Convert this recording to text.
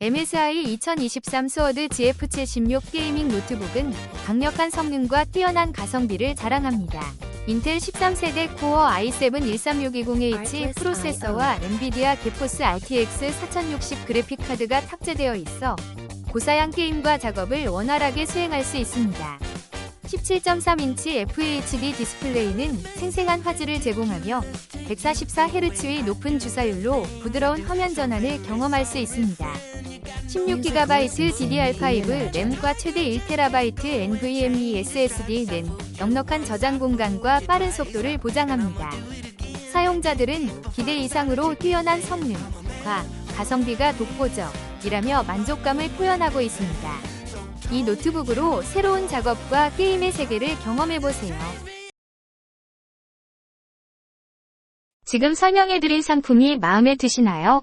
MSI 2023 스워드 GF76 게이밍 노트북은 강력한 성능과 뛰어난 가성비를 자랑합니다. 인텔 13세대 코어 i7 13620H 프로세서와 엔비디아 게포스 RTX 4060 그래픽 카드가 탑재되어 있어 고사양 게임과 작업을 원활하게 수행할 수 있습니다. 17.3인치 FHD 디스플레이는 생생한 화질을 제공하며 144Hz의 높은 주사율로 부드러운 화면 전환을 경험할 수 있습니다. 16GB DDR5 램과 최대 1TB NVMe SSD 는 넉넉한 저장 공간과 빠른 속도를 보장합니다. 사용자들은 기대 이상으로 뛰어난 성능 과 가성비가 독보적이라며 만족감을 표현하고 있습니다. 이 노트북으로 새로운 작업과 게임의 세계를 경험해보세요. 지금 설명해드린 상품이 마음에 드시나요?